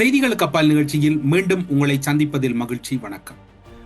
செய்திகளுக்கு அப்பால் நிகழ்ச்சியில் மீண்டும் உங்களை சந்திப்பதில் மகிழ்ச்சி வணக்கம்.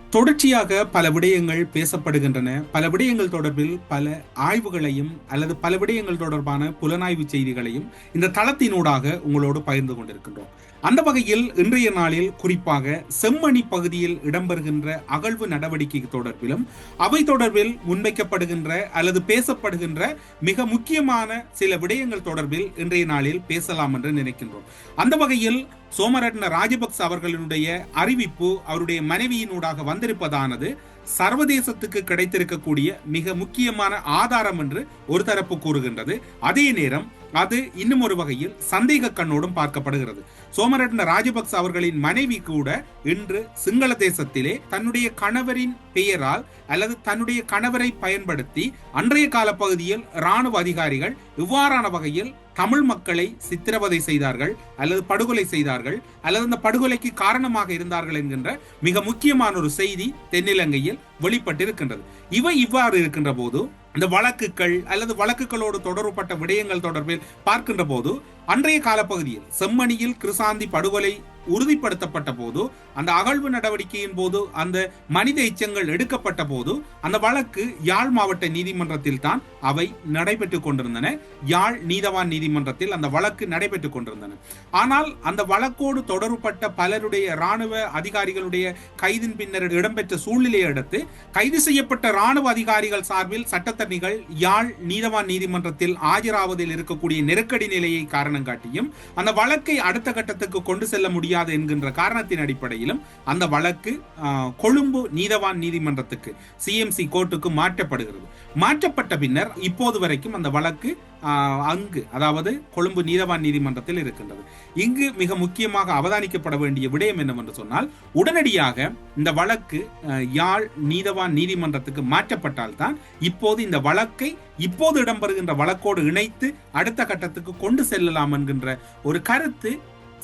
தொடர்ச்சியாக பல விடயங்கள் பேசப்படுகின்றன. பல விடயங்கள் தொடர்பில் பல ஆய்வுகளையும் அல்லது பல விடயங்கள் தொடர்பான புலனாய்வு செய்திகளையும் இந்த தளத்தினூடாக உங்களோடு பகிர்ந்து கொண்டிருக்கின்றோம். அந்த வகையில் இன்றைய நாளில் குறிப்பாக செம்மணி பகுதியில் இடம்பெறுகின்ற அகழ்வு நடவடிக்கை தொடர்பிலும் அவை தொடர்பில் முன்வைக்கப்படுகின்ற அல்லது பேசப்படுகின்ற மிக முக்கியமான சில விடயங்கள் தொடர்பில் இன்றைய நாளில் பேசலாம் என்று நினைக்கின்றோம். அந்த வகையில் சோமரட்ன ராஜபக்ச அவர்களுடைய அறிவிப்பு அவருடைய மனைவியினூடாக வந்திருப்பதானது சர்வதேசத்துக்கு கிடைத்திருக்கக்கூடிய மிக முக்கியமான ஆதாரம் என்று ஒரு தரப்பு கூறுகின்றது. அதே நேரம் அது இன்னும் ஒரு வகையில் சந்தேக கண்ணோடும் பார்க்கப்படுகிறது. சோமரட்ன ராஜபக்ச அவர்களின் மனைவி கூட இன்று சிங்கள தேசத்திலே தன்னுடைய கணவரின் பெயரால் அல்லது தன்னுடைய கணவரை பயன்படுத்தி அன்றைய கால பகுதியில் ராணுவ அதிகாரிகள் இவ்வாறான வகையில் தமிழ் மக்களை சித்திரவதை செய்தார்கள் அல்லது படுகொலை செய்தார்கள் அல்லது அந்த படுகொலைக்கு காரணமாக இருந்தார்கள் என்கின்ற மிக முக்கியமான ஒரு செய்தி தென்னிலங்கையில் வெளிப்பட்டிருக்கின்றது. இவை இவ்வாறு இருக்கின்ற போது இந்த வழக்குகள் அல்லது வழக்குகளோடு தொடர்புபட்ட விடயங்கள் தொடர்பில் பார்க்கின்ற போது அன்றைய காலப்பகுதியில் செம்மணியில் கிருசாந்தி படுகொலை உறுதிப்படுத்தப்பட்ட போது அந்த அகழ்வு நடவடிக்கையின் போது அந்த மனித எச்சங்கள் எடுக்கப்பட்ட போது அந்த வழக்கு யாழ் மாவட்ட நீதிமன்றத்தில் தான் அவை நடைபெற்றுக் கொண்டிருந்தன. யாழ் நீதவான் நீதிமன்றத்தில் அந்த வழக்கு நடைபெற்றுக் கொண்டிருந்தன. ஆனால் அந்த வழக்கோடு தொடர்புபட்ட பலருடைய இராணுவ அதிகாரிகளுடைய கைதின் பின்னர் இடம்பெற்ற சூழ்நிலையை அடுத்து கைது செய்யப்பட்ட ராணுவ அதிகாரிகள் சார்பில் சட்டத்தரணிகள் யாழ் நீதவான் நீதிமன்றத்தில் ஆஜராவதில் இருக்கக்கூடிய நெருக்கடி நிலையை காரணம் காட்டியும் அந்த வழக்கை அடுத்த கட்டத்துக்கு கொண்டு செல்ல முடியாது என்கின்ற காரணத்தின் அடிப்படையிலும் அந்த வழக்கு கொழும்பு நீதவான் நீதிமன்றத்துக்கு சிஎம்சி கோர்ட்டுக்கு மாற்றப்படுகிறது. மாற்றப்பட்ட பின்னர் இப்போது வரைக்கும் அந்த வழக்கு அங்கு அதாவது கொழும்பு நீதவான் நீதிமன்றத்தில் இருக்கின்றது. இங்கு மிக முக்கியமாக அவதானிக்கப்பட வேண்டிய விடயம் என்னவென்று சொன்னால் உடனடியாக இந்த வழக்கு யாழ் நீதவான் நீதிமன்றத்துக்கு மாற்றப்பட்டால்தான் இப்போது இந்த வழக்கை இப்போது இடம்பெறுகின்ற வழக்கோடு இணைத்து அடுத்த கட்டத்துக்கு கொண்டு செல்லலாம் என்கின்ற ஒரு கருத்து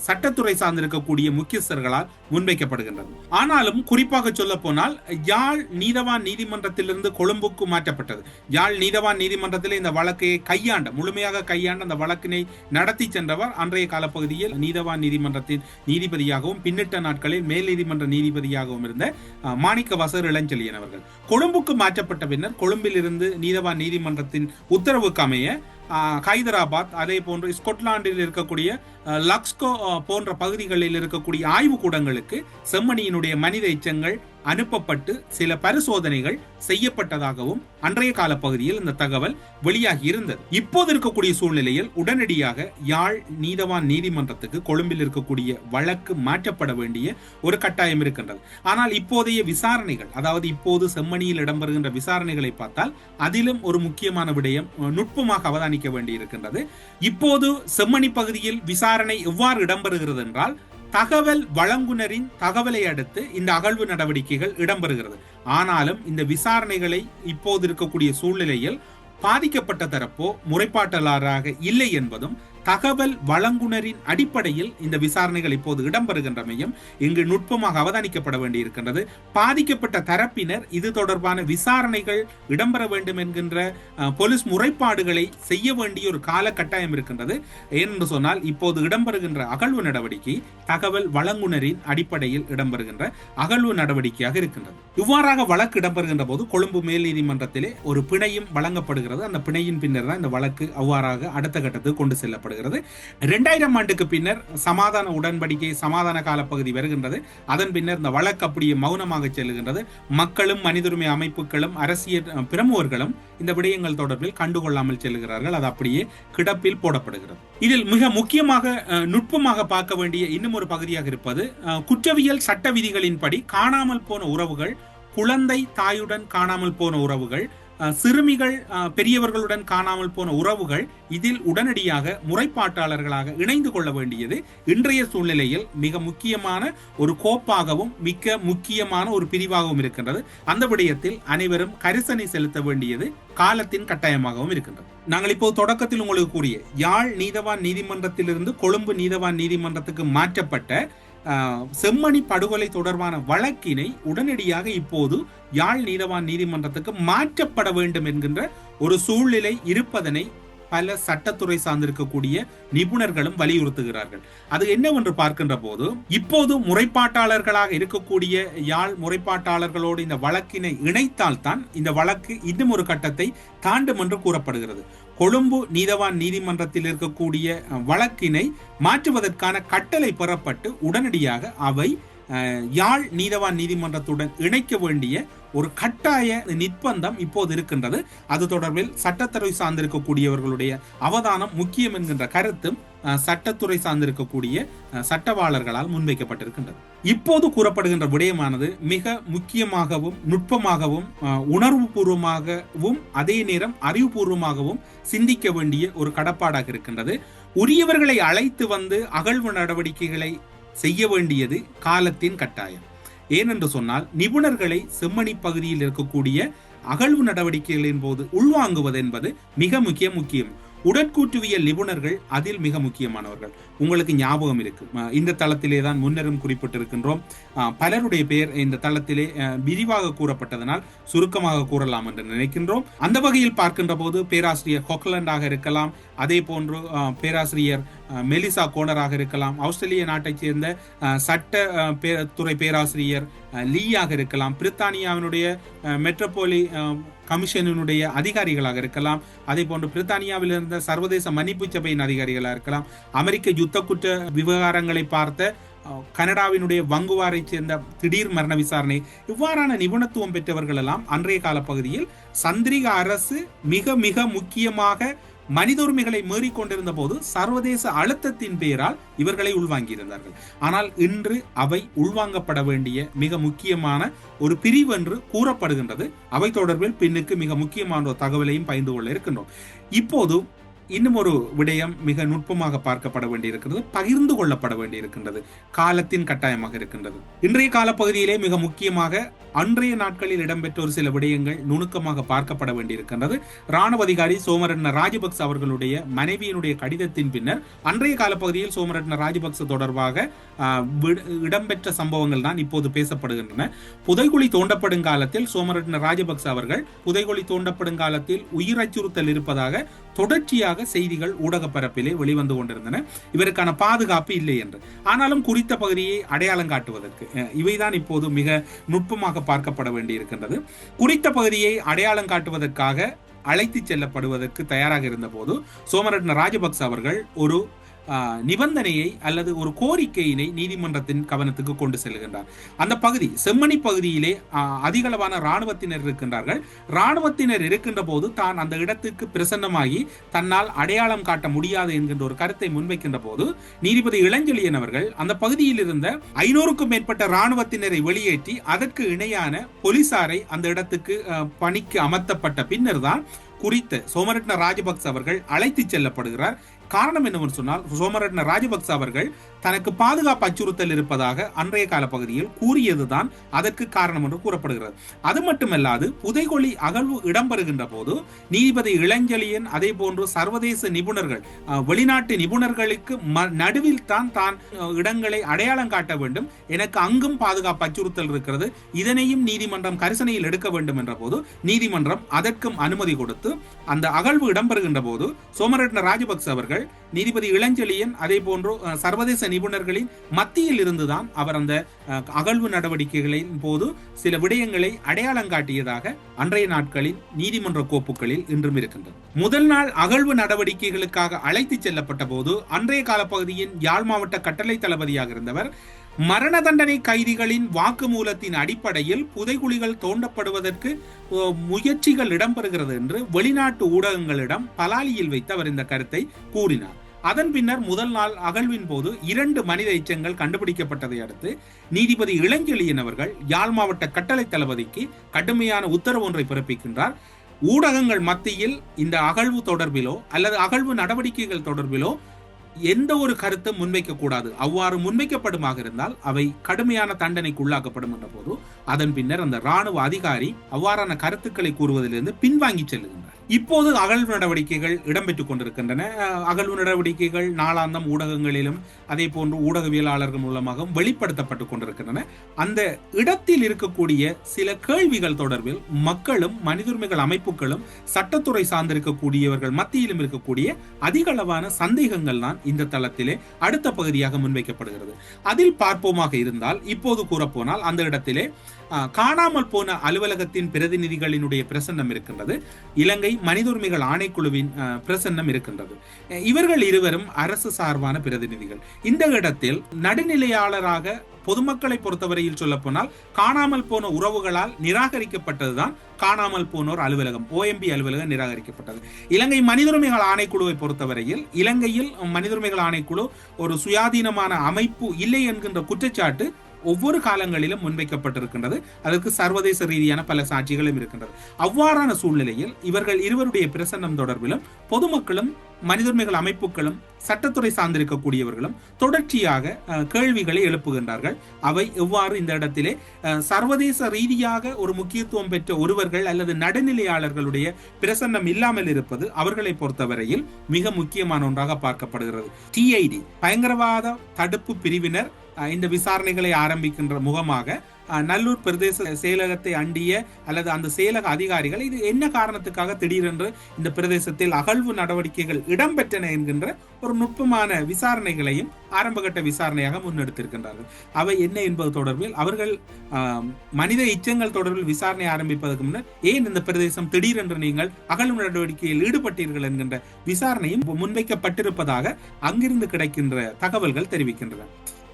சட்டத்துறை சார்ந்திருக்கக்கூடிய முக்கியஸ்தர்களால் முன்வைக்கப்படுகின்றது ஆனாலும் குறிப்பாக சொல்ல போனால் யாழ் நீதவான் நீதிமன்றத்திலிருந்து கொழும்புக்கு மாற்றப்பட்டது. யாழ் நீதவான் நீதிமன்றத்தில் இந்த வழக்கை கையாண்ட முழுமையாக கையாண்ட அந்த வழக்கினை நடத்தி சென்றவர் அன்றைய காலப்பகுதியில் நீதவான் நீதிமன்றத்தின் நீதிபதியாகவும் பின்னிட்ட நாட்களில் மேல் நீதிமன்ற நீதிபதியாகவும் இருந்த மாணிக்க வசர் இளஞ்செழியன் அவர்கள். கொழும்புக்கு மாற்றப்பட்ட பின்னர் கொழும்பில் இருந்து நீதவான் நீதிமன்றத்தின் உத்தரவுக்கு அமைய ஹைதராபாத் அதே போன்று ஸ்கொட்லாண்டில் இருக்கக்கூடிய லக்ஸ்கோ போன்ற பகுதிகளில் இருக்கக்கூடிய ஆய்வு கூடங்களுக்கு செம்மணியினுடைய மனித எச்சங்கள் அனுப்பப்பட்டு சில பரிசோதனைகள் செய்யப்பட்டதாகவும் அன்றைய கால பகுதியில் இந்த தகவல் வெளியாகி இருந்தது. இப்போது இருக்கக்கூடிய சூழ்நிலையில் உடனடியாக யாழ் நீதவான் நீதிமன்றத்துக்கு கொழும்பில் இருக்கக்கூடிய வழக்கு மாற்றப்பட வேண்டிய ஒரு கட்டாயம் இருக்கின்றது. ஆனால் இப்போதைய விசாரணைகள் அதாவது இப்போது செம்மணியில் இடம்பெறுகின்ற விசாரணைகளை பார்த்தால் அதிலும் ஒரு முக்கியமான விடயம் நுட்பமாக அவதானிக்க வேண்டியிருக்கின்றது. இப்போது செம்மணி பகுதியில் விசாரணை விசாரணை எவ்வாறு இடம்பெறுகிறது என்றால் தகவல் வழங்குனரின் தகவலை அடுத்து இந்த அகழ்வு நடவடிக்கைகள் இடம்பெறுகிறது. ஆனாலும் இந்த விசாரணைகளை இப்போது இருக்கக்கூடிய சூழ்நிலையில் பாதிக்கப்பட்ட தரப்போ முறைப்பாட்டலாராக இல்லை என்பதும் தகவல் வழங்குனரின் அடிப்படையில் இந்த விசாரணைகள் இப்போது இடம்பெறுகின்றமையும் இங்கு நுட்பமாக அவதானிக்கப்பட வேண்டியிருக்கின்றது. பாதிக்கப்பட்ட தரப்பினர் இது தொடர்பான விசாரணைகள் இடம்பெற வேண்டும் என்கின்ற போலீஸ் முறைப்பாடுகளை செய்ய வேண்டிய ஒரு கால கட்டாயம் இருக்கின்றது. ஏனென்று சொன்னால் இப்போது இடம்பெறுகின்ற அகழ்வு நடவடிக்கை தகவல் வழங்குனரின் அடிப்படையில் இடம்பெறுகின்ற அகழ்வு நடவடிக்கையாக இருக்கின்றது. இவ்வாறாக வழக்கு இடம்பெறுகின்ற போது கொழும்பு மேல் நீதிமன்றத்திலே ஒரு பிணையும் வழங்கப்படுகிறது. அந்த பிணையின் பின்னர் தான் இந்த வழக்கு அவ்வாறாக அடுத்த கட்டத்துக்கு கொண்டு செல்லப்படும். காணப்படுகிறது. இரண்டாயிரம் ஆண்டுக்கு பின்னர் சமாதான உடன்படிக்கை சமாதான காலப்பகுதி வருகின்றது. அதன் பின்னர் இந்த வழக்கு அப்படியே மௌனமாக செல்கின்றது மக்களும் மனிதுரிமை அமைப்புகளும் அரசியல் பிரமுகர்களும் இந்த விடயங்கள் தொடர்பில் கண்டுகொள்ளாமல் செல்கிறார்கள் அது அப்படியே கிடப்பில் போடப்படுகிறது. இதில் மிக முக்கியமாக நுட்பமாக பார்க்க வேண்டிய இன்னும் ஒரு பகுதியாக இருப்பது குற்றவியல் சட்ட விதிகளின்படி காணாமல் போன உறவுகள் குழந்தை தாயுடன் காணாமல் போன உறவுகள் சிறுமிகள் பெரியவர்களுடன் காணாமல் போன உறவுகள் இதில் உடனடியாக முறைப்பாட்டாளர்களாக இணைந்து கொள்ள வேண்டியது இன்றைய சூழ்நிலையில் மிக முக்கியமான ஒரு கோப்பாகவும் மிக்க முக்கியமான ஒரு பிரிவாகவும் இருக்கின்றது. அந்த விடயத்தில் அனைவரும் கரிசனை செலுத்த வேண்டியது காலத்தின் கட்டாயமாகவும் இருக்கின்றது. நாங்கள் இப்போது தொடக்கத்தில் உங்களுக்கு கூறிய யாழ் நீதவான் நீதிமன்றத்திலிருந்து கொழும்பு நீதவான் நீதிமன்றத்துக்கு மாற்றப்பட்ட செம்மணி படுகொலை தொடர்பான வழக்கினை உடனடியாக இப்போது யாழ் நீதவான் நீதிமன்றத்துக்கு மாற்றப்பட வேண்டும் என்கின்ற ஒரு சூழ்நிலை இருப்பதனை பல சட்டத்துறை சார்ந்திருக்கக்கூடிய நிபுணர்களும் வலியுறுத்துகிறார்கள். அது என்னவென்று பார்க்கின்ற போது இப்போது முறைப்பாட்டாளர்களாக இருக்கக்கூடிய யாழ் முறைப்பாட்டாளர்களோடு இந்த வழக்கினை இணைத்தால்தான் இந்த வழக்கு இன்னும் ஒரு கட்டத்தை தாண்டும் என்று கூறப்படுகிறது. கொழும்பு நீதவான் நீதிமன்றத்தில் இருக்கக்கூடிய வழக்கினை மாற்றுவதற்கான கட்டளை பெறப்பட்டு உடனடியாக அவை யாழ் நீதவான் நீதிமன்றத்துடன் இணைக்க வேண்டிய ஒரு கட்டாய நிர்பந்தம் இப்போது இருக்கின்றது. அது தொடர்பில் சட்டத்துறை சார்ந்திருக்கக்கூடியவர்களுடைய அவதானம் முக்கியம் என்கின்ற கருத்தும் சட்டத்துறை சார்ந்திருக்கக்கூடிய சட்டவாளர்களால் முன்வைக்கப்பட்டிருக்கின்றது. இப்போது கூறப்படுகின்ற விடயமானது மிக முக்கியமாகவும் நுட்பமாகவும் உணர்வு பூர்வமாகவும் அதே நேரம் அறிவுபூர்வமாகவும் சிந்திக்க வேண்டிய ஒரு கடப்பாடாக இருக்கின்றது. உரியவர்களை அழைத்து வந்து அகழ்வு நடவடிக்கைகளை செய்ய வேண்டியது காலத்தின் கட்டாயம். ஏனென்று சொன்னால் நிபுணர்களை செம்மணி பகுதியில் இருக்கக்கூடிய அகழ்வு நடவடிக்கைகளின் போது உள்வாங்குவது என்பது மிக முக்கிய முக்கியம். உடற்கூற்றுவியல் நிபுணர்கள் அதில் மிக முக்கியமானவர்கள். உங்களுக்கு ஞாபகம் இருக்கு. இந்த தளத்திலே தான் முன்னரும் குறிப்பிட்டிருக்கின்றோம். பலருடைய பெயர் இந்த தளத்திலே விரிவாக கூறப்பட்டதனால் சுருக்கமாக கூறலாம் என்று நினைக்கின்றோம். அந்த வகையில் பார்க்கின்ற போது பேராசிரியர் ஹொக்லண்டாக இருக்கலாம். அதே போன்று பேராசிரியர் மெலிசா கோனராக இருக்கலாம். ஆஸ்திரேலிய நாட்டைச் சேர்ந்த சட்ட துறை பேராசிரியர் லீயாக இருக்கலாம். பிரித்தானியாவினுடைய மெட்ரோபோலி கமிஷனினுடைய அதிகாரிகளாக இருக்கலாம். அதே போன்று பிரித்தானியாவில் இருந்த சர்வதேச மன்னிப்பு சபையின் அதிகாரிகளாக இருக்கலாம். அமெரிக்க யுத்த குற்ற விவகாரங்களை பார்த்த கனடாவினுடைய வங்குவாரை சேர்ந்த திடீர் மரண விசாரணை இவ்வாறான நிபுணத்துவம் பெற்றவர்கள் எல்லாம் அன்றைய கால பகுதியில் சந்திரிக அரசு மிக மிக முக்கியமாக மனித உரிமைகளை மீறிக்கொண்டிருந்த போது சர்வதேச அழுத்தத்தின் பெயரால் இவர்களை உள்வாங்கியிருந்தார்கள். ஆனால் இன்று அவை உள்வாங்கப்பட வேண்டிய மிக முக்கியமான ஒரு பிரிவு என்று கூறப்படுகின்றது. அவை தொடர்பில் பின்னுக்கு மிக முக்கியமான ஒரு தகவலையும் பகிர்ந்து கொள்ள இருக்கின்றோம். இப்போது இன்னும் ஒரு விடயம் மிக நுட்பமாக பார்க்கப்பட வேண்டியிருக்கிறது பகிர்ந்து கொள்ளப்பட வேண்டியிருக்கின்றது காலத்தின் கட்டாயமாக இருக்கின்றது. இன்றைய காலப்பகுதியிலே மிக முக்கியமாக அன்றைய நாட்களில் இடம்பெற்ற ஒரு சில விடயங்கள் நுணுக்கமாக பார்க்கப்பட வேண்டியிருக்கின்றது. ராணுவ அதிகாரி சோமரட்ன ராஜபக்ச அவர்களுடைய மனைவியினுடைய கடிதத்தின் பின்னர் அன்றைய காலப்பகுதியில் சோமரட்ன ராஜபக்ச தொடர்பாக இடம்பெற்ற சம்பவங்கள் தான் இப்போது பேசப்படுகின்றன. புதைகுழி தோண்டப்படும் காலத்தில் சோமரட்ன ராஜபக்ச அவர்கள் புதைகுழி தோண்டப்படும் காலத்தில் உயிர் அச்சுறுத்தல் இருப்பதாக தொடர்ச்சியாக செய்திகள் ஊடக பரப்பிலே வெளிவந்து கொண்டிருந்தன. இவருக்கான பாதுகாப்பு இல்லை என்று. ஆனாலும் குறித்த பகுதியை அடையாளம் காட்டுவதற்கு இவைதான் இப்போது மிக நுட்பமாக பார்க்கப்பட வேண்டியிருக்கின்றது. குறித்த பகுதியை அடையாளம் காட்டுவதற்காக அழைத்து செல்லப்படுவதற்கு தயாராக இருந்த போது சோமரட்ன ராஜபக்ச அவர்கள் ஒரு நிபந்தனையை அல்லது ஒரு கோரிக்கையினை நீதிமன்றத்தின் கவனத்துக்கு கொண்டு செல்கின்றார். அந்த பகுதி செம்மணி பகுதியிலே அதிகளவான இராணுவத்தினர் இருக்கின்றார்கள். இராணுவத்தினர் இருக்கின்ற போது தான் அந்த இடத்துக்கு பிரசன்னமாகி தன்னால் அடையாளம் காட்ட முடியாது என்கின்ற ஒரு கருத்தை முன்வைக்கின்ற போது நீதிபதி இளஞ்செழியன் அவர்கள் அந்த பகுதியில் இருந்த ஐநூறுக்கும் மேற்பட்ட இராணுவத்தினரை வெளியேற்றி அதற்கு இணையான போலீசாரை அந்த இடத்துக்கு பணிக்கு அமர்த்தப்பட்ட பின்னர் தான் குறித்த சோமரட்ன ராஜபக்ச அவர்கள் அழைத்து செல்லப்படுகிறார். காரணம் என்னவென்று சொன்னால் சோமரட்ன ராஜபக்ச அவர்கள் தனக்கு பாதுகாப்பு அச்சுறுத்தல் இருப்பதாக அன்றைய கால பகுதியில் கூறியதுதான் அதற்கு காரணம் என்று கூறப்படுகிறது. அது மட்டுமல்லாது புதைகொலி அகழ்வு இடம்பெறுகின்ற போது நீதிபதி இளஞ்சலியன் அதே போன்று சர்வதேச நிபுணர்கள் வெளிநாட்டு நிபுணர்களுக்கு நடுவில் தான் தான் இடங்களை அடையாளம் காட்ட வேண்டும். எனக்கு அங்கும் பாதுகாப்பு அச்சுறுத்தல் இருக்கிறது. இதனையும் நீதிமன்றம் கரிசனையில் எடுக்க வேண்டும் என்ற போது நீதிமன்றம் அதற்கும் அனுமதி கொடுத்து அந்த அகழ்வு இடம்பெறுகின்ற போது சோமரட்ன ராஜபக்ச அவர்கள் நீதிபதி இளஞ்செழியன் அதே போன்று சர்வதேச நிபுணர்களின் மத்தியில் இருந்துதான் அவர் அந்த அகழ்வு நடவடிக்கைகளின் போது சில விடயங்களை அடையாளம் காட்டியதாக அன்றைய நாட்களின் நீதிமன்ற கோப்புகளில் இன்றும் இருக்கின்றது. முதல் நாள் அகழ்வு நடவடிக்கைகளுக்காக அழைத்து செல்லப்பட்ட போது அன்றைய காலப்பகுதியின் யாழ் மாவட்ட கட்டளை தளபதியாக இருந்தவர் மரண தண்டனை கைதிகளின் வாக்குமூலத்தின் அடிப்படையில் புதைகுழிகள் தோண்டப்படுவதற்கு முயற்சிகள் இடம்பெறுகிறது என்று வெளிநாட்டு ஊடகங்களிடம் பலாலியில் வைத்து அவர் இந்த கருத்தை கூறினார். அதன் பின்னர் முதல் நாள் அகழ்வின் போது இரண்டு மனித எச்சங்கள் கண்டுபிடிக்கப்பட்டதை அடுத்து நீதிபதி இளஞ்செழியன் அவர்கள் யாழ் மாவட்ட கட்டளை தளபதிக்கு கடுமையான உத்தரவு ஒன்றை பிறப்பிக்கின்றார். ஊடகங்கள் மத்தியில் இந்த அகழ்வு தொடர்பிலோ அல்லது அகழ்வு நடவடிக்கைகள் தொடர்பிலோ எந்த ஒரு கருத்தும் முன்வைக்க கூடாது. அவ்வாறு முன்வைக்கப்படுமாக இருந்தால் அவை கடுமையான தண்டனைக்கு உள்ளாக்கப்படும் என்ற போது அதன் பின்னர் அந்த ராணுவ அதிகாரி அவ்வாறான கருத்துக்களை கூறுவதிலிருந்து பின்வாங்கி செல்லுங்கள் இப்போது அகழ்வு நடவடிக்கைகள் இடம்பெற்றுக் கொண்டிருக்கின்றன. அகழ்வு நடவடிக்கைகள் நாளாந்தம் ஊடகங்களிலும் அதே போன்று ஊடகவியலாளர்கள் மூலமாகவும் வெளிப்படுத்தப்பட்டுக் கொண்டிருக்கின்றன. அந்த இடத்தில் இருக்கக்கூடிய சில கேள்விகள் தொடர்பில் மக்களும் மனித உரிமைகள் அமைப்புகளும் சட்டத்துறை சார்ந்திருக்கக்கூடியவர்கள் மத்தியிலும் இருக்கக்கூடிய அதிகளவான சந்தேகங்கள் தான் இந்த தளத்திலே அடுத்த பகுதியாக முன்வைக்கப்படுகிறது. அதில் பார்ப்போமாக இருந்தால் இப்போது கூறப்போனால் அந்த இடத்திலே காணாமல் போன அலுவலகத்தின் பிரதிநிதிகளினுடைய பிரசன்னம் இருக்கின்றது. இலங்கை மனித உரிமைகள் ஆணைக்குழுவின் பிரசன்னம் இருக்கின்றது. இவர்கள் இருவரும் அரசு சார்பான பிரதிநிதிகள். இந்த இடத்தில் நடுநிலையாளராக பொதுமக்களை பொறுத்தவரையில் சொல்லப்போனால் காணாமல் போன உறவுகளால் நிராகரிக்கப்பட்டதுதான் காணாமல் போனோர் அலுவலகம் ஓஎம்பி அலுவலகம் நிராகரிக்கப்பட்டது. இலங்கை மனித உரிமைகள் ஆணைக்குழுவை பொறுத்தவரையில் இலங்கையில் மனித உரிமைகள் ஆணைக்குழு ஒரு சுயாதீனமான அமைப்பு இல்லை என்கின்ற குற்றச்சாட்டு ஒவ்வொரு காலங்களிலும் முன்வைக்கப்பட்டிருக்கின்றது. அதற்கு சர்வதேச ரீதியான பல சாட்சிகளும் இருக்கின்றது. அவ்வாறான சூழ்நிலையில் இவர்கள் இருவருடைய பிரசன்னம் தொடர்பிலும் பொதுமக்களும் மனிதர்மைகள் அமைப்புகளும் சட்டத்துறை சார்ந்திருக்கக்கூடியவர்களும் தொடர்ச்சியாக கேள்விகளை எழுப்புகின்றார்கள். அவை எவ்வாறு இந்த இடத்திலே சர்வதேச ரீதியாக ஒரு முக்கியத்துவம் பெற்ற ஒருவர்கள் அல்லது நடுநிலையாளர்களுடைய பிரசன்னம் இல்லாமல் இருப்பது அவர்களை பொறுத்தவரையில் மிக முக்கியமான ஒன்றாக பார்க்கப்படுகிறது. டிஐடி பயங்கரவாத தடுப்பு பிரிவினர் இந்த விசாரணைகளை ஆரம்பிக்கின்ற முகமாக நல்லூர் பிரதேச செயலகத்தை அண்டிய அல்லது அந்த செயலக அதிகாரிகள் இது என்ன காரணத்துக்காக திடீரென்று இந்த பிரதேசத்தில் அகழ்வு நடவடிக்கைகள் இடம்பெற்றன என்கின்ற ஒரு நுட்பமான விசாரணைகளையும் ஆரம்பகட்ட விசாரணையாக முன்னெடுத்திருக்கின்றார்கள். அவை என்ன என்பது தொடர்பில் அவர்கள் மனித இச்சங்கள் தொடர்பில் விசாரணை ஆரம்பிப்பதற்கு முன்னர் ஏன் இந்த பிரதேசம் திடீரென்று நீங்கள் அகழ்வு நடவடிக்கையில் ஈடுபட்டீர்கள் என்கின்ற விசாரணையும் முன்வைக்கப்பட்டிருப்பதாக அங்கிருந்து கிடைக்கின்ற தகவல்கள் தெரிவிக்கின்றன.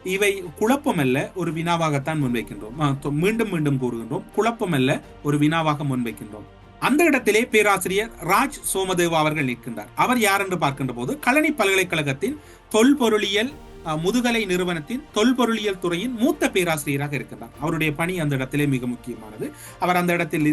இவை குழப்பமல்ல ஒரு வினாவாகத்தான் முன்வைக்கின்றோம். மீண்டும் மீண்டும் கூறுகின்றோம். குழப்பமல்ல ஒரு வினாவாக முன்வைக்கின்றோம். அந்த இடத்திலே பேராசிரியர் ராஜ் சோமதேவா அவர்கள் நிற்கின்றார். அவர் யார் என்று பார்க்கின்ற போது கழனி பல்கலைக்கழகத்தின் தொல்பொருளியல் முதுகலை நிறுவனத்தின் தொல்பொருளியல் துறையின் மூத்த பேராசிரியராக இருக்கின்றார். அவருடைய பணி அந்த இடத்திலே மிக முக்கியமானது. அவர் அந்த இடத்தில்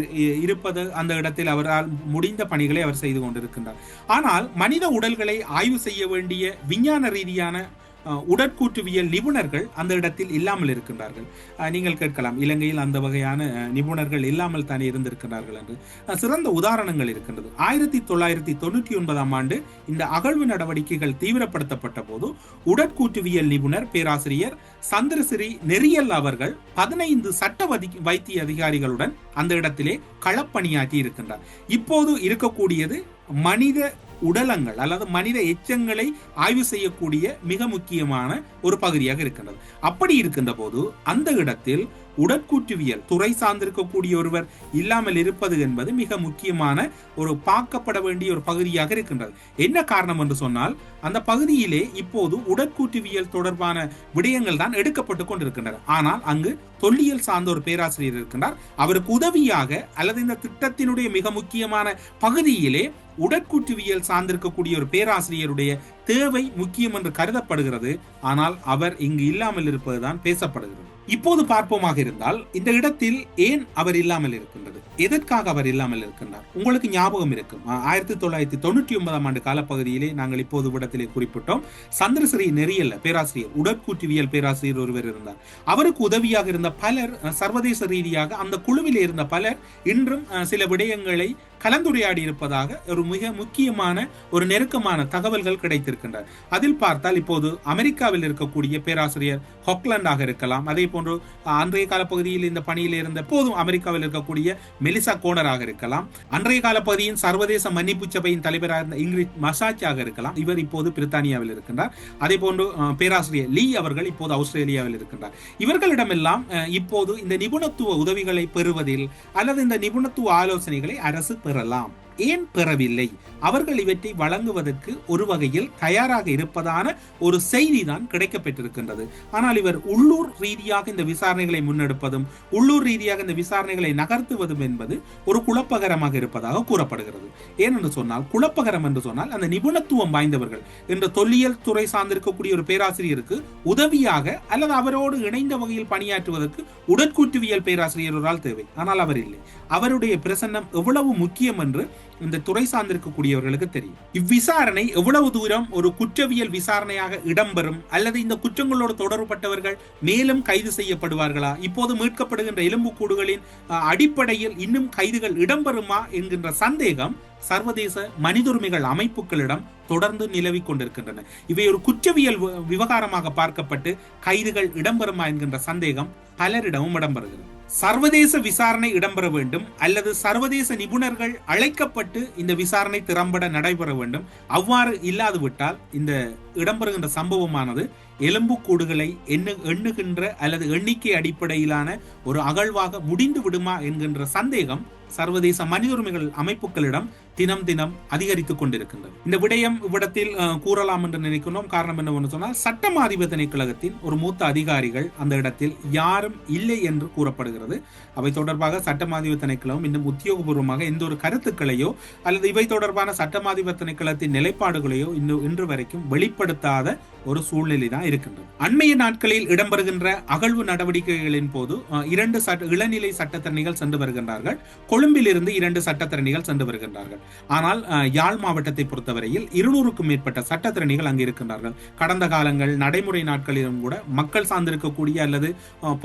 இருப்பது அந்த இடத்தில் அவரால் முடிந்த பணிகளை அவர் செய்து கொண்டிருக்கின்றார். ஆனால் மனித உடல்களை ஆய்வு செய்ய வேண்டிய விஞ்ஞான ரீதியான உடற்கூற்றுவியல் நிபுணர்கள் அந்த இடத்தில் இல்லாமல் இருக்கின்றார்கள். நீங்கள் கேட்கலாம் இலங்கையில் அந்த வகையான நிபுணர்கள் இல்லாமல் தானே இருந்திருக்கிறார்கள் என்று. சிறந்த உதாரணங்கள் இருக்கின்றது. ஆயிரத்தி தொள்ளாயிரத்தி தொண்ணூற்றி ஒன்பதாம் ஆண்டு இந்த அகழ்வு நடவடிக்கைகள் தீவிரப்படுத்தப்பட்ட போது உடற்கூற்றுவியல் நிபுணர் பேராசிரியர் சந்திரசிறி நெறியல் அவர்கள் பதினைந்து சட்ட வதி- வைத்திய அதிகாரிகளுடன் அந்த இடத்திலே களப்பணியாற்றி இருக்கின்றார். இப்போது இருக்கக்கூடியது மனித உடலங்கள் அல்லது மனித எச்சங்களை ஆய்வு செய்யக்கூடிய மிக முக்கியமான ஒரு பகுதியாக இருக்கின்றது. அப்படி இருக்கின்ற போது அந்த இடத்தில் உடற்கூற்றுவியல் துறை சார்ந்திருக்கக்கூடிய ஒருவர் இல்லாமல் இருப்பது என்பது மிக முக்கியமான ஒரு பார்க்கப்பட வேண்டிய ஒரு பகுதியாக இருக்கின்றது. என்ன காரணம் என்று சொன்னால் அந்த பகுதியிலே இப்போது உடற்கூற்றுவியல் தொடர்பான விடயங்கள் தான் எடுக்கப்பட்டு கொண்டிருக்கின்றன. ஆனால் அங்கு தொல்லியல் சார்ந்த ஒரு பேராசிரியர் இருக்கின்றார். அவருக்கு உதவியாக அல்லது இந்த திட்டத்தினுடைய மிக முக்கியமான பகுதியிலே உடற்கூற்றுவியல் சார்ந்திருக்கக்கூடிய ஒரு பேராசிரியருடைய தேவை முக்கியம் என்று கருதப்படுகிறது. ஆனால் அவர் இங்கு இல்லாமல் இருப்பதுதான் பேசப்படுகிறது. இப்போது பார்ப்போமாக இருந்தால் இந்த இடத்தில் ஏன் அவர் இல்லாமல் இருக்கின்றது? எதற்காக அவர் இல்லாமல் இருக்கின்றார்? உங்களுக்கு ஞாபகம் இருக்கும். ஆயிரத்தி தொள்ளாயிரத்தி தொண்ணூற்றி ஒன்பதாம் ஆண்டு காலப்பகுதியிலே நாங்கள் இப்போது இடத்திலே குறிப்பிட்டோம் சந்திரசிறி நெறியல்ல பேராசிரியர் உடற்கூற்றுவியல் பேராசிரியர் ஒருவர் இருந்தார். அவருக்கு உதவியாக இருந்த பலர் சர்வதேச ரீதியாக அந்த குழுவில் இருந்த பலர் இன்றும் சில விடயங்களை கலந்துரையாடி இருப்பதாக ஒரு மிக முக்கியமான ஒரு நெருக்கமான தகவல்கள் கிடைத்திருக்கின்றன. அதில் பார்த்தால் இப்போது அமெரிக்காவில் இருக்கக்கூடிய பேராசிரியர் ஹொக்லண்டாக இருக்கலாம். அதே போன்று அன்றைய கால பகுதியில் இந்த பணியில் இருந்த போதும் அமெரிக்காவில் இருக்கக்கூடிய மெலிசா கோனராக இருக்கலாம். அன்றைய கால பகுதியின் சர்வதேச மன்னிப்பு சபையின் தலைவராக இருந்த இங்கிலீஷ் மசாச்சாக இருக்கலாம். இவர் இப்போது பிரித்தானியாவில் இருக்கின்றார். அதே போன்று பேராசிரியர் லீ அவர்கள் இப்போது ஆஸ்திரேலியாவில் இருக்கின்றார். இவர்களிடமெல்லாம் இப்போது இந்த நிபுணத்துவ உதவிகளை பெறுவதில் அல்லது இந்த நிபுணத்துவ ஆலோசனைகளை அரசு பெறலாம். ஏன் பெறவில்லை? அவர்கள் இவற்றை வழங்குவதற்கு ஒரு வகையில் தயாராக இருப்பதான ஒரு செய்தி தான் கிடைக்கப்பெற்றிருக்கின்றது. ஆனால் இவர் உள்ளூர் ரீதியாக இந்த விசாரணைகளை முன்னெடுப்பதும் உள்ளூர் ரீதியாக இந்த விசாரணைகளை நகர்த்துவதும் என்பது ஒரு குழப்பகரமாக இருப்பதாக கூறப்படுகிறது. ஏனென்று சொன்னால் குழப்பகரம் என்று சொன்னால் அந்த நிபுணத்துவம் வாய்ந்தவர்கள் என்ற தொல்லியல் துறை சார்ந்திருக்கக்கூடிய ஒரு பேராசிரியருக்கு உதவியாக அல்லது அவரோடு இணைந்த வகையில் பணியாற்றுவதற்கு உடற்கூற்றுவியல் பேராசிரியர் ஒரு தேவை. ஆனால் அவர் இல்லை. அவருடைய பிரசன்னம் எவ்வளவு முக்கியம் என்று இந்த துறை சார்ந்திருக்கக்கூடியவர்களுக்கு தெரியும். இவ்விசாரணை எவ்வளவு தூரம் ஒரு குற்றவியல் விசாரணையாக இடம்பெறும் அல்லது இந்த குற்றங்களோடு தொடர்பட்டவர்கள் மேலும் கைது செய்யப்படுவார்களா? இப்போது மீட்கப்படுகின்ற எலும்புக்கூடுகளின் அடிப்படையில் இன்னும் கைதுகள் இடம்பெறுமா என்கின்ற சந்தேகம் சர்வதேச மனிதுரிமைகள் அமைப்புகளிடம் தொடர்ந்து நிலவிக் கொண்டிருக்கின்றன. இவை ஒரு குற்றவியல் விவகாரமாக பார்க்கப்பட்டு கைதுகள் இடம்பெறுமா என்கின்ற சந்தேகம் பலரிடமும் இடம்பெறுகிறது. சர்வதேச விசாரணை இடம்பெற வேண்டும் அல்லது சர்வதேச நிபுணர்கள் அழைக்கப்பட்டு இந்த விசாரணை திறம்பட நடைபெற வேண்டும். அவ்வாறு இல்லாது விட்டால் இந்த இடம்பெறுகின்ற சம்பவமானது எலும்புக்கூடுகளை எண்ணு எண்ணுகின்ற அல்லது எண்ணிக்கை அடிப்படையிலான ஒரு அகழ்வாக முடிந்து விடுமா என்கின்ற சந்தேகம் சர்வதேச மனித உரிமைகள் அமைப்புகளிடம் தினம் தினம் அதிகரித்துக் கொண்டிருக்கின்றது. இந்த விடயம் இவ்விடத்தில் கூறலாம் என்று நினைக்கிறோம். காரணம் என்னவென்று சொன்னால் சட்டமா அதிபர் கழகத்தின் ஒரு மூத்த அதிகாரிகள் அந்த இடத்தில் யாரும் இல்லை என்று கூறப்படுகிறது. அவை தொடர்பாக சட்டமாதிப திணைக்களம் இன்னும் உத்தியோகபூர்வமாக எந்த ஒரு கருத்துக்களையோ அல்லது இவை தொடர்பான சட்டமாதிப திணைக்களத்தின் நிலைப்பாடுகளையோ இன்னும் இன்று வரைக்கும் வெளிப்படுத்தாத ஒரு சூழ்நிலை தான் இருக்கின்றது. அண்மைய நாட்களில் இடம்பெறுகின்ற அகழ்வு நடவடிக்கைகளின் போது இரண்டு சட்ட இளநிலை சட்டத்தரணிகள் சென்று வருகின்றார்கள். கொழும்பில் கொழும்பிலிருந்து இரண்டு சட்டத்தரணிகள் சென்று வருகின்றார்கள். ஆனால் யாழ் மாவட்டத்தை பொறுத்தவரையில் இருநூறுக்கும் மேற்பட்ட சட்டத்திறணிகள் அங்கு இருக்கின்றார்கள். கடந்த காலங்கள் நடைமுறை நாட்களிலும் கூட மக்கள் சார்ந்திருக்கக்கூடிய அல்லது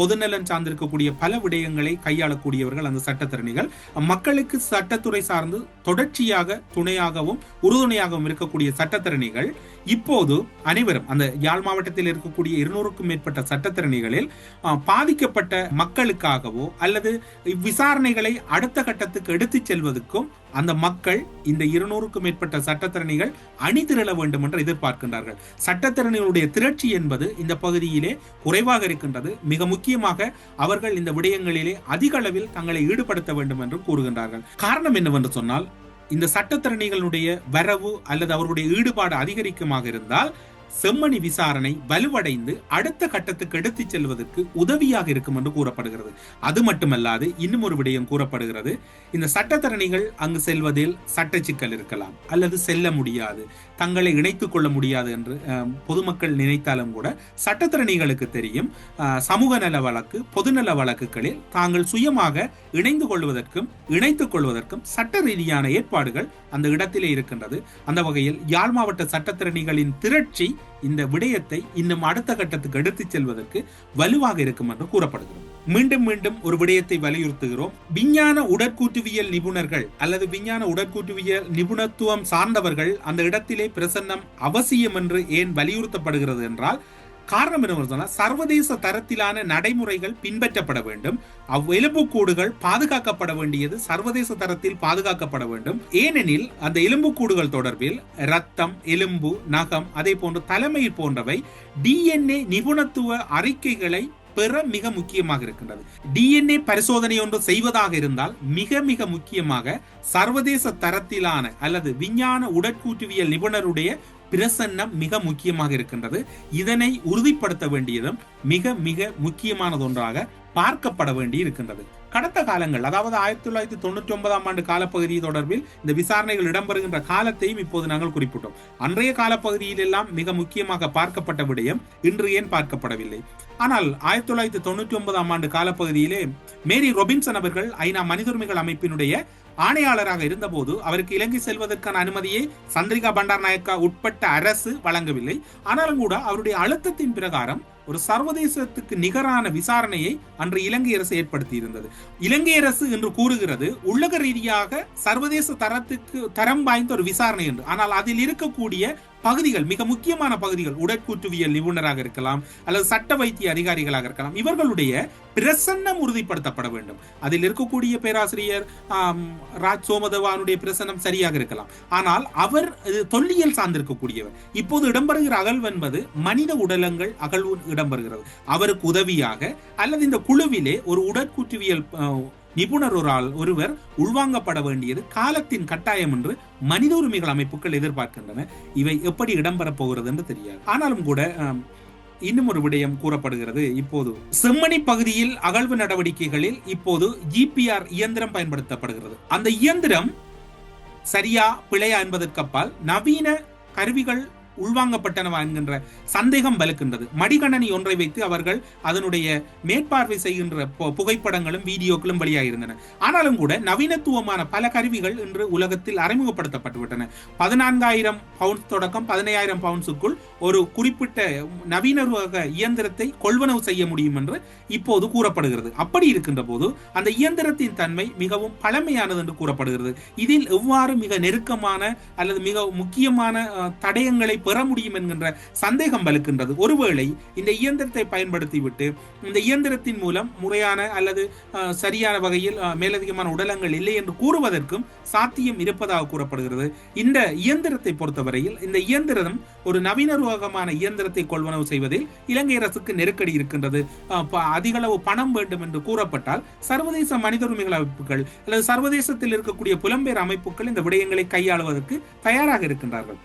பொதுநலன் சார்ந்திருக்கக்கூடிய பல விடயங்களை கையாளக்கூடியவர்கள் அந்த சட்டத்திறணிகள் மக்களுக்கு சட்டத்துறை சார்ந்து தொடர்ச்சியாக துணையாகவும் உறுதுணையாகவும் இருக்கக்கூடிய சட்டத்திறணிகள் இப்போது அனைவரும் அந்த யாழ் மாவட்டத்தில் இருக்கக்கூடிய இருநூறுக்கும் மேற்பட்ட சட்டத்திறனிகளில் பாதிக்கப்பட்ட மக்களுக்காகவோ அல்லது விசாரணைகளை அடுத்த கட்டத்துக்கு எடுத்துச் செல்வதற்கும் அந்த மக்கள் இந்த இருநூறுக்கும் மேற்பட்ட சட்டத்திறனிகள் அணிதிரள வேண்டும் என்று எதிர்பார்க்கின்றார்கள். சட்டத்திறனிகளுடைய திரட்சி என்பது இந்த பகுதியிலே குறைவாக இருக்கின்றது. மிக முக்கியமாக அவர்கள் இந்த விடயங்களிலே அதிக அளவில் தங்களை ஈடுபடுத்த வேண்டும் என்று கூறுகின்றார்கள். காரணம் என்னவென்று சொன்னால் இந்த சட்டத்தரணிகளுடைய வரவு அல்லது அவருடைய ஈடுபாடு அதிகரிக்குமாக இருந்தால் செம்மணி விசாரணை வலுவடைந்து அடுத்த கட்டத்துக்கு எடுத்துச் செல்வதற்கு உதவியாக இருக்கும் என்று கூறப்படுகிறது. அது மட்டுமல்லாது இன்னும் ஒரு விடயம் கூறப்படுகிறது. இந்த சட்டத்தரணிகள் அங்கு செல்வதில் சட்ட சிக்கல் இருக்கலாம் அல்லது செல்ல முடியாது. தங்களை இணைத்துக் கொள்ள முடியாது என்று பொதுமக்கள் நினைத்தாலும் கூட சட்டத்திறணிகளுக்கு தெரியும். சமூக நல வழக்கு பொதுநல வழக்குகளில் தாங்கள் சுயமாக இணைந்து கொள்வதற்கும் இணைத்துக் கொள்வதற்கும் சட்ட ரீதியான ஏற்பாடுகள் அந்த இடத்திலே இருக்கின்றது. அந்த வகையில் யாழ் மாவட்ட சட்டத்திறனிகளின் திரட்சி இந்த விடயத்தை இன்னும் அடுத்த கட்டத்துக்கு எடுத்துச் செல்வதற்கு வலுவாக இருக்கும் என்று கூறப்படுகிறது. மீண்டும் மீண்டும் ஒரு விடயத்தை வலியுறுத்துகிறோம். விஞ்ஞான உடற்கூற்றுவியல் நிபுணர்கள் அல்லது விஞ்ஞான உடற்கூற்றுவியல் நிபுணத்துவம் சார்ந்தவர்கள் அந்த இடத்திலே பிரசன்னம் அவசியம் என்று ஏன் வலியுறுத்தப்படுகிறது என்றால் காரணம் என்ன சொன்னால் சர்வதேச தரத்திலான நடைமுறைகள் பின்பற்றப்பட வேண்டும். அவ் எலும்புக்கூடுகள் பாதுகாக்கப்பட வேண்டியது சர்வதேச தரத்தில் பாதுகாக்கப்பட வேண்டும். ஏனெனில் அந்த எலும்புக்கூடுகள் தொடர்பில் ரத்தம் எலும்பு நகம் அதே போன்ற தலைமை போன்றவை டிஎன்ஏ நிபுணத்துவ அறிக்கைகளை பெற மிக முக்கியமாக இருக்கின்றது. டிஎன்ஏ பரிசோதனை ஒன்று செய்வதாக இருந்தால் மிக மிக முக்கியமாக சர்வதேச தரத்திலான அல்லது விஞ்ஞான உடற்கூற்றுவியல் நிபுணருடைய பிரசன்னம் மிக முக்கியமாக இருக்கின்றது. இதனை உறுதிப்படுத்த வேண்டியதும் மிக மிக முக்கியமானது ஒன்றாக பார்க்கப்பட வேண்டி இருக்கின்றது. கடந்த காலங்கள் அதாவது ஆயிரத்தி தொள்ளாயிரத்தி தொண்ணூற்றி ஒன்பதாம் ஆண்டு காலப்பகுதி தொடர்பில் இந்த விசாரணைகள் இடம்பெறுகின்ற காலத்தையும் இப்போது நாங்கள் குறிப்பிட்டோம். அன்றைய காலப்பகுதியில் எல்லாம் மிக முக்கியமாக பார்க்கப்பட்ட விடயம் இன்று ஏன் பார்க்கப்படவில்லை? ஆனால் ஆயிரத்தி தொள்ளாயிரத்தி தொண்ணூற்றி ஒன்பதாம் ஆண்டு காலப்பகுதியிலே மேரி ரொபின்சன் அவர்கள் ஐநா மனித உரிமைகள் அமைப்பினுடைய ஆணையாளராக இருந்தபோது அவருக்கு இலங்கை செல்வதற்கான அனுமதியை சந்திரிகா பண்டார் நாயக்கா உட்பட்ட அரசு வழங்கவில்லை. ஆனாலும் கூட அவருடைய அழுத்தத்தின் பிரகாரம் ஒரு சர்வதேசத்துக்கு நிகரான விசாரணையை அன்று இலங்கை அரசு ஏற்படுத்தி இருந்தது இலங்கை அரசு என்று கூறுகிறது உலக ரீதியாக சர்வதேச தரத்துக்கு தரம் வாய்ந்த ஒரு விசாரணை என்று. ஆனால் அதில் இருக்கக்கூடிய பகுதிகள் மிக முக்கியமான பகுதிகள் உடற்கூற்றுவியல் நிபுணராக இருக்கலாம் அல்லது சட்ட வைத்திய அதிகாரிகளாக இருக்கலாம் இவர்களுடைய பிரசன்னம் உறுதிப்படுத்தப்பட வேண்டும். அதில் இருக்கக்கூடிய பேராசிரியர் ராஜ் சோமதவானுடைய பிரசன்னம் சரியாக இருக்கலாம். ஆனால் அவர் தொல்லியல் சார்ந்திருக்கக்கூடியவர். இப்போது இடம்பெறுகிற அகழ்வு என்பது மனித உடலங்கள் அகழ்வு இடம்பெறுகிறது. அவருக்கு உதவியாக அல்லது இந்த குழுவிலே ஒரு உடற்கூற்றுவியல் நிபுணர் ஒரு ஆள் ஒருவர் உள்வாங்கப்பட வேண்டியது காலத்தின் கட்டாயம் என்று மனித உரிமைகள் அமைப்புகள் எதிர்பார்க்கின்றன. இவை எப்படி இடம்பெறப் போகிறது என்று தெரியாது. ஆனாலும் கூட இன்னும் ஒரு விடயம் கூறப்படுகிறது. இப்போது செம்மணி பகுதியில் அகழ்வு நடவடிக்கைகளில் இப்போது ஜிபிஆர் இயந்திரம் பயன்படுத்தப்படுகிறது. அந்த இயந்திரம் சரியா பிழையா என்பதற்கு அப்பால் நவீன கருவிகள் உள்வாங்கப்பட்டனவா என்கின்ற சந்தேகம் வலுக்கின்றது. மடிகணனி ஒன்றை வைத்து அவர்கள் அதனுடைய மேற்பார்வை செய்கின்ற புகைப்படங்களும் வீடியோக்களும் வெளியாகியிருந்தன ஆனாலும் கூட நவீனத்துவமான பல கருவிகள் இன்று உலகத்தில் அறிமுகப்படுத்தப்பட்டுவிட்டன. பதினான்காயிரம் பவுண்ட்ஸ் தொடக்கம் பதினையாயிரம் பவுண்ட்ஸுக்குள் ஒரு குறிப்பிட்ட நவீன ரக இயந்திரத்தை கொள்வனவு செய்ய முடியும் என்று இப்போது கூறப்படுகிறது. அப்படி இருக்கின்ற போது அந்த இயந்திரத்தின் தன்மை மிகவும் பழமையானது என்று கூறப்படுகிறது. இதில் எவ்வாறு மிக நெருக்கமான அல்லது மிக முக்கியமான தடயங்களை பெற முடியும் என்கின்ற சந்தேகம் வலுக்கின்றது. ஒருவேளை இந்த இயந்திரத்தை பயன்படுத்திவிட்டு இந்த இயந்திரத்தின் மூலம் முறையான அல்லது சரியான வகையில் மேலதிகமான உடலங்கள் இல்லை என்று கூறுவதற்கும் சாத்தியம் இருப்பதாக கூறப்படுகிறது. இந்த இயந்திரத்தை பொறுத்தவரையில் இந்த இயந்திரம் ஒரு நவீன ரோகமான இயந்திரத்தை கொள்வனவு செய்வதில் இலங்கை அரசுக்கு நெருக்கடி இருக்கின்றது. அதிகளவு பணம் வேண்டும் என்று கூறப்பட்டால் சர்வதேச மனித உரிமைகள் அமைப்புகள் அல்லது சர்வதேசத்தில் இருக்கக்கூடிய புலம்பெயர் அமைப்புகள் இந்த விடயங்களை கையாளுவதற்கு தயாராக இருக்கின்றார்கள்.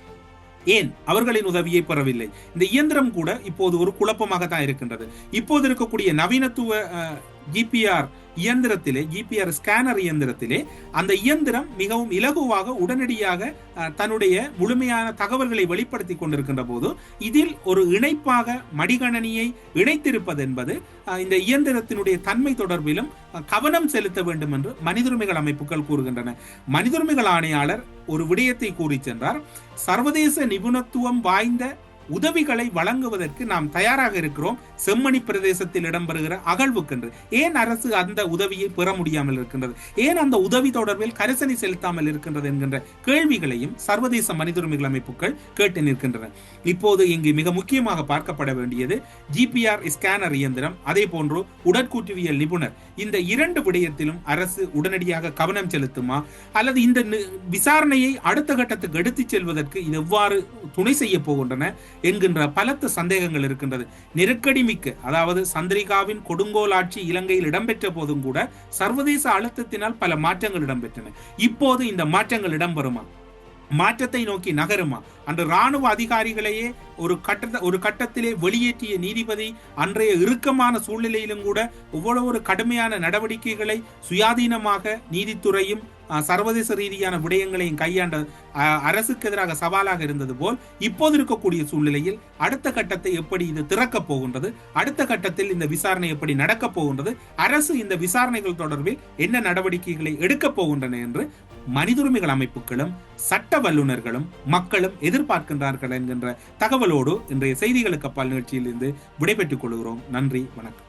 ஏன்? அவர்களின் உதவியை பெறவில்லை. இந்த இயந்திரம் கூட இப்போது ஒரு குழப்பமாக தான் இருக்கின்றது. இப்போது இருக்கக்கூடிய நவீனத்துவ ஜிபிஆர் இயந்திரத்திலே ஜிபிஆர் ஸ்கேனர் இயந்திரத்திலே அந்த இயந்திரம் மிகவும் இலகுவாக உடனடியாக தன்னுடைய முழுமையான தகவல்களை வெளிப்படுத்தி கொண்டிருக்கின்ற போது இதில் ஒரு இணைப்பாக மடிகணனியை இணைத்திருப்பது என்பது இந்த இயந்திரத்தினுடைய தன்மை தொடர்பிலும் கவனம் செலுத்த வேண்டும் என்று மனிதுரிமைகள் அமைப்புகள் கூறுகின்றன. மனிதுரிமைகள் ஆணையாளர் ஒரு விடயத்தை கூறி சென்றார். சர்வதேச நிபுணத்துவம் வாய்ந்த உதவிகளை வழங்குவதற்கு நாம் தயாராக இருக்கிறோம். செம்மணி பிரதேசத்தில் இடம்பெறுகிற அகழ்வுக்கென்று. ஏன் அரசு அந்த உதவியை பெற முடியாமல் இருக்கின்றது? ஏன் அந்த உதவி தொடர்பில் கரிசனை செலுத்தாமல் இருக்கின்றது என்கின்ற கேள்விகளையும் சர்வதேச மனித உரிமைகள் அமைப்புகள் கேட்டு நிற்கின்றன. இப்போது இங்கு மிக முக்கியமாக பார்க்கப்பட வேண்டியது ஜிபிஆர் ஸ்கேனர் இயந்திரம் அதே போன்று உடற்கூற்றுவியல் நிபுணர். இந்த இரண்டு விடயத்திலும் அரசு உடனடியாக கவனம் செலுத்துமா? அல்லது இந்த விசாரணையை அடுத்த கட்டத்துக்கு எடுத்துச் செல்வதற்கு இது எவ்வாறு துணை செய்ய போகின்றன? என்கின்ற பலத்த சந்தேகங்கள் இருக்கின்றது. நெருக்கடி மிக்க அதாவது சந்திரிகாவின் கொடுங்கோல் ஆட்சி இலங்கையில் இடம்பெற்ற போதும் கூட சர்வதேச அழுத்தத்தினால் பல மாற்றங்கள் இடம்பெற்றன. இப்போது இந்த மாற்றங்கள் இடம்பெறுமா? மாற்றத்தை நோக்கி நகருமா? அன்று ராணுவ அதிகாரிகளையே ஒரு கட்ட ஒரு கட்டத்திலே வெளியேற்றிய நீதிபதி அன்றைய இறுக்கமான சூழ்நிலையிலும் கூட இவ்வளவு ஒரு கடுமையான நடவடிக்கைகளை சுயாதீனமாக நீதித்துறையும் சர்வதேச ரீதியான விடயங்களையும் கையாண்ட அரசுக்கு எதிராக சவாலாக இருந்தது போல் இப்போது இருக்கக்கூடிய சூழ்நிலையில் அடுத்த கட்டத்தை எப்படி இது திறக்கப் போகின்றது? அடுத்த கட்டத்தில் இந்த விசாரணை எப்படி நடக்கப் போகின்றது? அரசு இந்த விசாரணைகள் தொடர்பில் என்ன நடவடிக்கைகளை எடுக்கப் போகின்றன என்று மனிதுரிமைகள் அமைப்புகளும் சட்ட வல்லுநர்களும் மக்களும் எதிர்பார்க்கின்றார்கள் என்கின்ற தகவலோடு இன்றைய செய்திகளுக்கு அப்பால் நிகழ்ச்சியிலிருந்து விடைபெற்றுக் கொள்கிறோம். நன்றி வணக்கம்.